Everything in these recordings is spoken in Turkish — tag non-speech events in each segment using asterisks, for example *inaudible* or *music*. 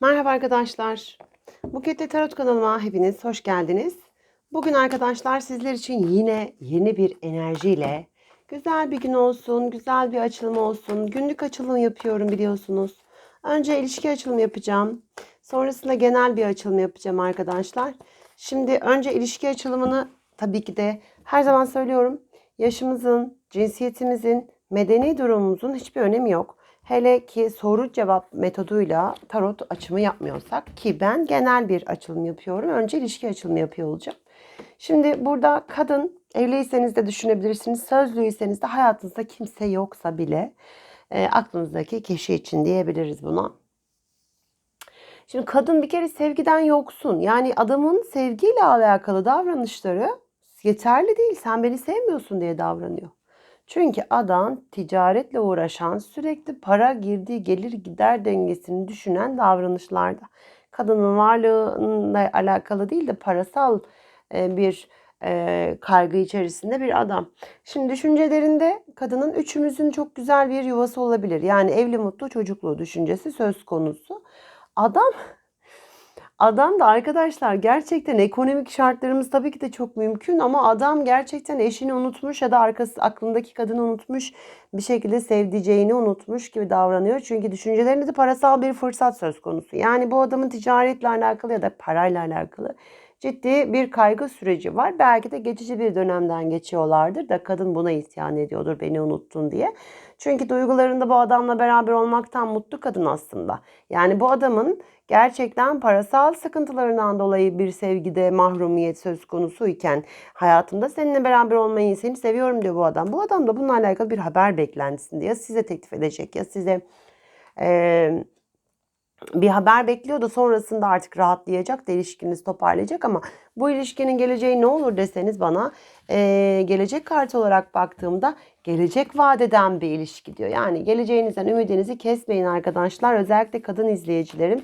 Merhaba arkadaşlar. Buket'te Tarot kanalıma hepiniz hoş geldiniz. Bugün arkadaşlar sizler için yine yeni bir enerjiyle güzel bir gün olsun, güzel bir açılım olsun. Günlük açılım yapıyorum biliyorsunuz. Önce ilişki açılımı yapacağım. Sonrasında genel bir açılım yapacağım arkadaşlar. Şimdi önce ilişki açılımını tabii ki de her zaman söylüyorum. Yaşımızın, cinsiyetimizin, medeni durumumuzun hiçbir önemi yok. Hele ki soru cevap metoduyla tarot açımı yapmıyorsak ki ben genel bir açılım yapıyorum. Önce ilişki açılımı yapıyor olacağım. Şimdi burada kadın evliyseniz de düşünebilirsiniz. Sözlüyseniz de hayatınızda kimse yoksa bile e, aklınızdaki kişi için diyebiliriz buna. Şimdi kadın bir kere sevgiden yoksun. Yani adamın sevgiyle alakalı davranışları yeterli değil. Sen beni sevmiyorsun diye davranıyor. Çünkü adam ticaretle uğraşan, sürekli para girdiği gelir gider dengesini düşünen davranışlarda. Kadının varlığıyla alakalı değil de parasal e, bir e, kaygı içerisinde bir adam. Şimdi düşüncelerinde kadının üçümüzün çok güzel bir yuvası olabilir. Yani evli mutlu çocuklu düşüncesi söz konusu. Adam Adam da arkadaşlar gerçekten ekonomik şartlarımız tabii ki de çok mümkün ama adam gerçekten eşini unutmuş ya da arkası aklındaki kadını unutmuş bir şekilde sevdiceğini unutmuş gibi davranıyor. Çünkü düşüncelerinde de parasal bir fırsat söz konusu. Yani bu adamın ticaretle alakalı ya da parayla alakalı ciddi bir kaygı süreci var. Belki de geçici bir dönemden geçiyorlardır da kadın buna isyan ediyordur beni unuttun diye. Çünkü duygularında bu adamla beraber olmaktan mutlu kadın aslında. Yani bu adamın gerçekten parasal sıkıntılarından dolayı bir sevgide mahrumiyet söz konusu iken hayatımda seninle beraber olmayı seni seviyorum diyor bu adam. Bu adam da bununla alakalı bir haber beklentisinde ya size teklif edecek ya size e, bir haber bekliyor da sonrasında artık rahatlayacak da ilişkiniz toparlayacak ama bu ilişkinin geleceği ne olur deseniz bana e, gelecek kartı olarak baktığımda gelecek vadeden bir ilişki diyor. Yani geleceğinizden ümidinizi kesmeyin arkadaşlar özellikle kadın izleyicilerim.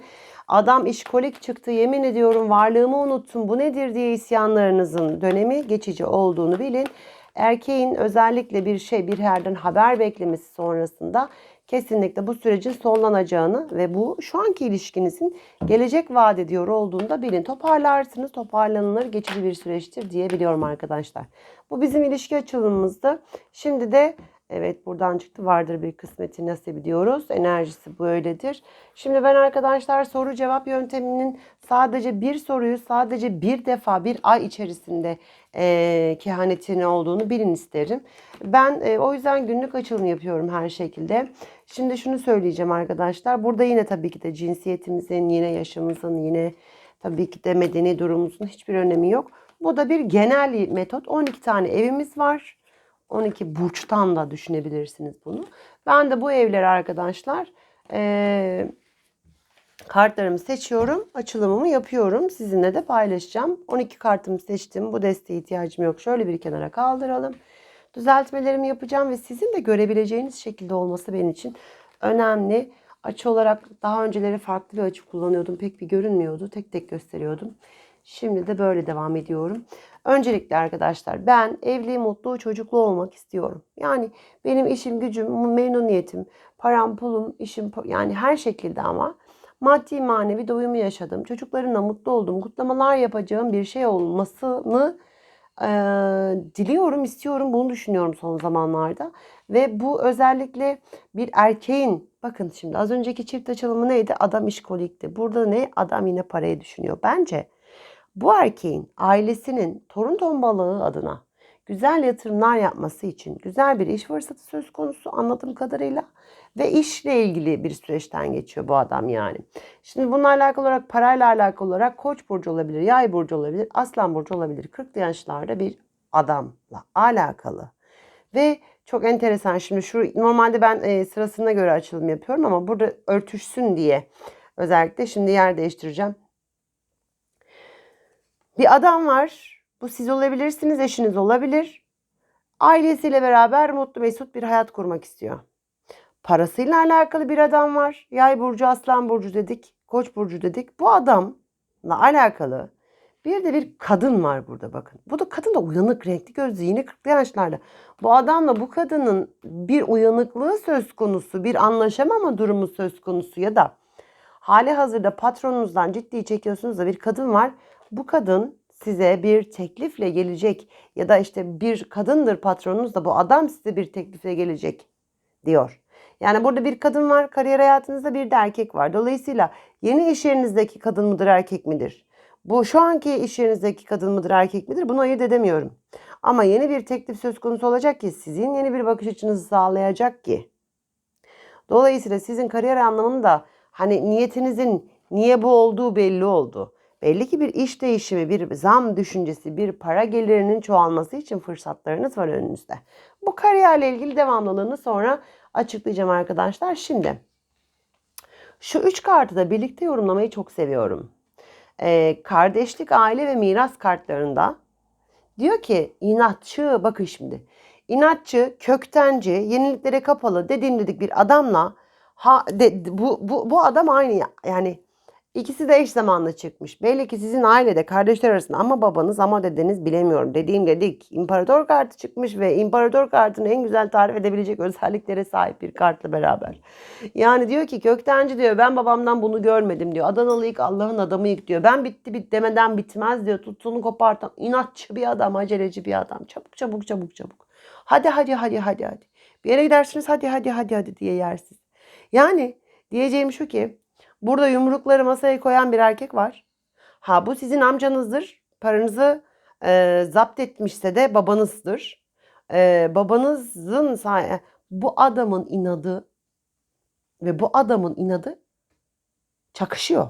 Adam işkolik çıktı yemin ediyorum varlığımı unuttum bu nedir diye isyanlarınızın dönemi geçici olduğunu bilin. Erkeğin özellikle bir şey bir yerden haber beklemesi sonrasında kesinlikle bu sürecin sonlanacağını ve bu şu anki ilişkinizin gelecek vaat ediyor olduğunu da bilin. Toparlarsınız, toparlanılır, geçici bir süreçtir diyebiliyorum arkadaşlar. Bu bizim ilişki açılımımızdı. Şimdi de Evet buradan çıktı vardır bir kısmeti nasip diyoruz. Enerjisi böyledir. Şimdi ben arkadaşlar soru cevap yönteminin sadece bir soruyu sadece bir defa bir ay içerisinde e, kehanetini olduğunu bilin isterim. Ben e, o yüzden günlük açılım yapıyorum her şekilde. Şimdi şunu söyleyeceğim arkadaşlar. Burada yine tabii ki de cinsiyetimizin, yine yaşımızın, yine tabii ki de medeni durumumuzun hiçbir önemi yok. Bu da bir genel metot. 12 tane evimiz var. 12 burçtan da düşünebilirsiniz bunu. Ben de bu evleri arkadaşlar e, kartlarımı seçiyorum. Açılımımı yapıyorum. Sizinle de paylaşacağım. 12 kartımı seçtim. Bu desteğe ihtiyacım yok. Şöyle bir kenara kaldıralım. Düzeltmelerimi yapacağım ve sizin de görebileceğiniz şekilde olması benim için önemli. Açı olarak daha önceleri farklı bir açı kullanıyordum. Pek bir görünmüyordu. Tek tek gösteriyordum. Şimdi de böyle devam ediyorum. Öncelikle arkadaşlar ben evli, mutlu, çocuklu olmak istiyorum. Yani benim işim, gücüm, memnuniyetim, param, pulum, işim yani her şekilde ama maddi manevi doyumu yaşadım. Çocuklarımla mutlu oldum. Kutlamalar yapacağım bir şey olmasını e, diliyorum, istiyorum. Bunu düşünüyorum son zamanlarda. Ve bu özellikle bir erkeğin bakın şimdi az önceki çift açılımı neydi? Adam işkolikti. Burada ne? Adam yine parayı düşünüyor. Bence bu erkeğin ailesinin torun tombalığı adına güzel yatırımlar yapması için güzel bir iş fırsatı söz konusu anladığım kadarıyla ve işle ilgili bir süreçten geçiyor bu adam yani. Şimdi bununla alakalı olarak parayla alakalı olarak koç burcu olabilir, yay burcu olabilir, aslan burcu olabilir. 40 yaşlarda bir adamla alakalı. Ve çok enteresan şimdi şu normalde ben e, sırasına göre açılım yapıyorum ama burada örtüşsün diye özellikle şimdi yer değiştireceğim. Bir adam var. Bu siz olabilirsiniz, eşiniz olabilir. Ailesiyle beraber mutlu mesut bir hayat kurmak istiyor. Parasıyla alakalı bir adam var. Yay burcu, aslan burcu dedik, koç burcu dedik. Bu adamla alakalı bir de bir kadın var burada bakın. Bu da kadın da uyanık, renkli gözlü, yine 40'lı yaşlarda. Bu adamla bu kadının bir uyanıklığı söz konusu, bir anlaşamama durumu söz konusu ya da hali hazırda patronunuzdan ciddi çekiyorsunuz da bir kadın var. Bu kadın size bir teklifle gelecek ya da işte bir kadındır patronunuz da bu adam size bir teklifle gelecek diyor. Yani burada bir kadın var, kariyer hayatınızda bir de erkek var. Dolayısıyla yeni iş yerinizdeki kadın mıdır, erkek midir? Bu şu anki iş yerinizdeki kadın mıdır, erkek midir? Bunu ayırt edemiyorum. Ama yeni bir teklif söz konusu olacak ki sizin yeni bir bakış açınızı sağlayacak ki. Dolayısıyla sizin kariyer anlamında hani niyetinizin niye bu olduğu belli oldu. Belli ki bir iş değişimi, bir zam düşüncesi, bir para gelirinin çoğalması için fırsatlarınız var önünüzde. Bu kariyerle ilgili devamlılığını sonra açıklayacağım arkadaşlar. Şimdi şu üç kartı da birlikte yorumlamayı çok seviyorum. Ee, kardeşlik, aile ve miras kartlarında diyor ki inatçı bakın şimdi. İnatçı, köktenci, yeniliklere kapalı dediğim dedik bir adamla ha, de, bu, bu, bu adam aynı yani İkisi de eş zamanlı çıkmış. Belli ki sizin ailede kardeşler arasında ama babanız ama dedeniz bilemiyorum. Dediğim dedik imparator kartı çıkmış ve imparator kartını en güzel tarif edebilecek özelliklere sahip bir kartla beraber. Yani diyor ki köktenci diyor ben babamdan bunu görmedim diyor. Adanalı ilk Allah'ın adamıyık diyor. Ben bitti bit demeden bitmez diyor. Tuttuğunu kopartan inatçı bir adam, aceleci bir adam. Çabuk çabuk çabuk çabuk. Hadi hadi hadi hadi hadi. Bir yere gidersiniz hadi hadi hadi hadi diye yersiz. Yani diyeceğim şu ki Burada yumrukları masaya koyan bir erkek var. Ha bu sizin amcanızdır. Paranızı e, zapt etmişse de babanızdır. E, babanızın say bu adamın inadı ve bu adamın inadı çakışıyor.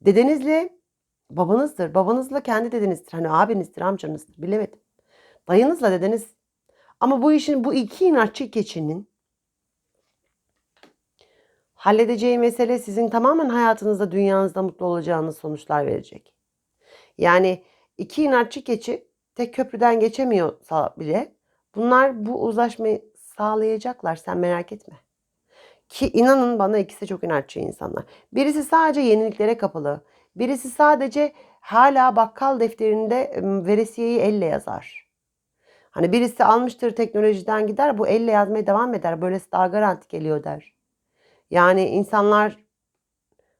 Dedenizle babanızdır. Babanızla kendi dedenizdir. Hani abinizdir, amcanızdır. Bilemedim. Dayınızla dedeniz. Ama bu işin bu iki inatçı keçinin halledeceği mesele sizin tamamen hayatınızda, dünyanızda mutlu olacağınız sonuçlar verecek. Yani iki inatçı keçi tek köprüden geçemiyorsa bile bunlar bu uzlaşmayı sağlayacaklar. Sen merak etme. Ki inanın bana ikisi çok inatçı insanlar. Birisi sadece yeniliklere kapalı. Birisi sadece hala bakkal defterinde veresiyeyi elle yazar. Hani birisi almıştır teknolojiden gider bu elle yazmaya devam eder. Böylesi daha garanti geliyor der. Yani insanlar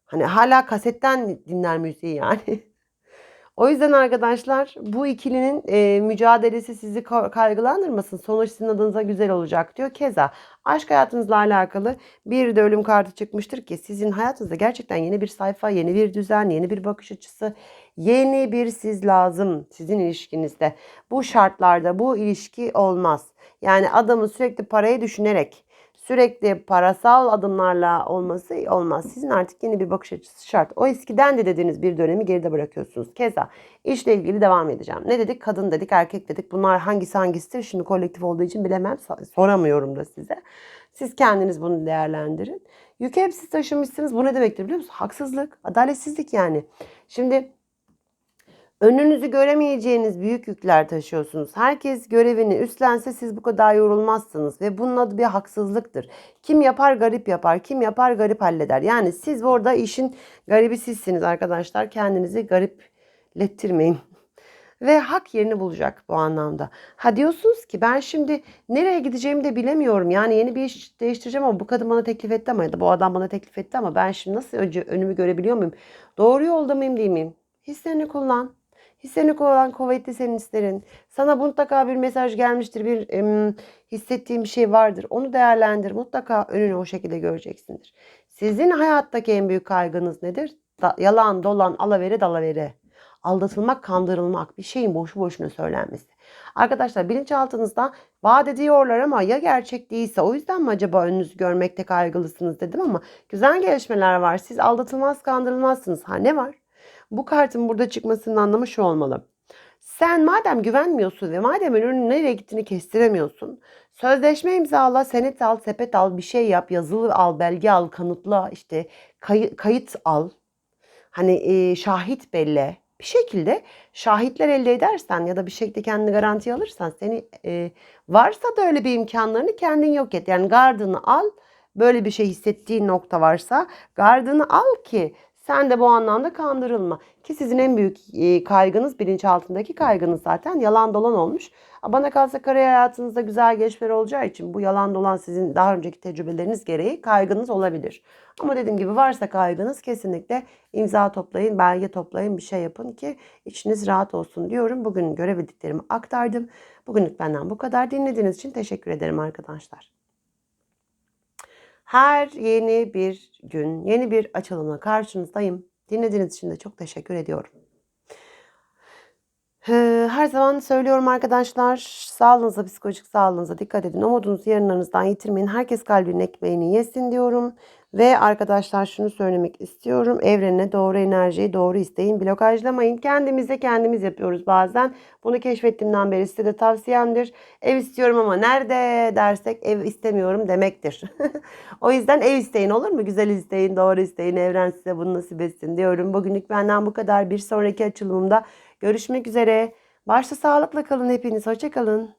hani hala kasetten dinler müziği yani. *laughs* o yüzden arkadaşlar bu ikilinin e, mücadelesi sizi kaygılandırmasın. Sonuç sizin adınıza güzel olacak diyor. Keza aşk hayatınızla alakalı bir de ölüm kartı çıkmıştır ki sizin hayatınızda gerçekten yeni bir sayfa, yeni bir düzen, yeni bir bakış açısı, yeni bir siz lazım sizin ilişkinizde. Bu şartlarda bu ilişki olmaz. Yani adamı sürekli parayı düşünerek sürekli parasal adımlarla olması olmaz. Sizin artık yeni bir bakış açısı şart. O eskiden de dediğiniz bir dönemi geride bırakıyorsunuz. Keza işle ilgili devam edeceğim. Ne dedik? Kadın dedik, erkek dedik. Bunlar hangisi hangisidir? Şimdi kolektif olduğu için bilemem. Soramıyorum da size. Siz kendiniz bunu değerlendirin. Yükü hep siz taşımışsınız. Bu ne demektir biliyor musunuz? Haksızlık, adaletsizlik yani. Şimdi Önünüzü göremeyeceğiniz büyük yükler taşıyorsunuz. Herkes görevini üstlense siz bu kadar yorulmazsınız ve bunun adı bir haksızlıktır. Kim yapar garip yapar, kim yapar garip halleder. Yani siz orada işin garibi sizsiniz arkadaşlar. Kendinizi gariplettirmeyin. Ve hak yerini bulacak bu anlamda. Ha diyorsunuz ki ben şimdi nereye gideceğimi de bilemiyorum. Yani yeni bir iş değiştireceğim ama bu kadın bana teklif etti ama ya da bu adam bana teklif etti ama ben şimdi nasıl önce önümü görebiliyor muyum? Doğru yolda mıyım değil miyim? Hislerini kullan. Hislerini olan kuvvetli senin hislerin. Sana mutlaka bir mesaj gelmiştir, bir em, hissettiğin bir şey vardır. Onu değerlendir. Mutlaka önünü o şekilde göreceksindir. Sizin hayattaki en büyük kaygınız nedir? Da, yalan, dolan, alavere, dalavere. Aldatılmak, kandırılmak. Bir şeyin boşu boşuna söylenmesi. Arkadaşlar bilinçaltınızda vaat ediyorlar ama ya gerçek değilse o yüzden mi acaba önünüzü görmekte kaygılısınız dedim ama güzel gelişmeler var. Siz aldatılmaz, kandırılmazsınız. Ha ne var? Bu kartın burada çıkmasının anlamı şu olmalı. Sen madem güvenmiyorsun ve madem önünün nereye gittiğini kestiremiyorsun. Sözleşme imzala, senet al, sepet al, bir şey yap, yazılı al, belge al, kanıtla, işte kayıt, kayıt al. Hani e, şahit belli. Bir şekilde şahitler elde edersen ya da bir şekilde kendini garantiye alırsan seni e, varsa da öyle bir imkanlarını kendin yok et. Yani gardını al. Böyle bir şey hissettiğin nokta varsa gardını al ki Sen de bu anlamda kandırılma. Ki sizin en büyük e, kaygınız, bilinçaltındaki kaygınız zaten yalan dolan olmuş. Bana kalsa kariyer hayatınızda güzel gelişmeler olacağı için bu yalan dolan sizin daha önceki tecrübeleriniz gereği kaygınız olabilir. Ama dediğim gibi varsa kaygınız kesinlikle imza toplayın, belge toplayın, bir şey yapın ki içiniz rahat olsun diyorum. Bugün görebildiklerimi aktardım. Bugünlük benden bu kadar. Dinlediğiniz için teşekkür ederim arkadaşlar. Her yeni bir gün, yeni bir açılımla karşınızdayım. Dinlediğiniz için de çok teşekkür ediyorum. Ee, Her zaman söylüyorum arkadaşlar, sağlığınıza, psikolojik sağlığınıza dikkat edin. Umudunuzu yarınlarınızdan yitirmeyin. Herkes kalbinin ekmeğini yesin diyorum. Ve arkadaşlar şunu söylemek istiyorum. Evrene doğru enerjiyi doğru isteyin. Blokajlamayın. Kendimize kendimiz yapıyoruz bazen. Bunu keşfettiğimden beri size de tavsiyemdir. Ev istiyorum ama nerede dersek ev istemiyorum demektir. *laughs* o yüzden ev isteyin olur mu? Güzel isteyin, doğru isteyin. Evren size bunu nasip etsin diyorum. Bugünlük benden bu kadar. Bir sonraki açılımda görüşmek üzere. Başta sağlıkla kalın hepiniz. Hoşça kalın.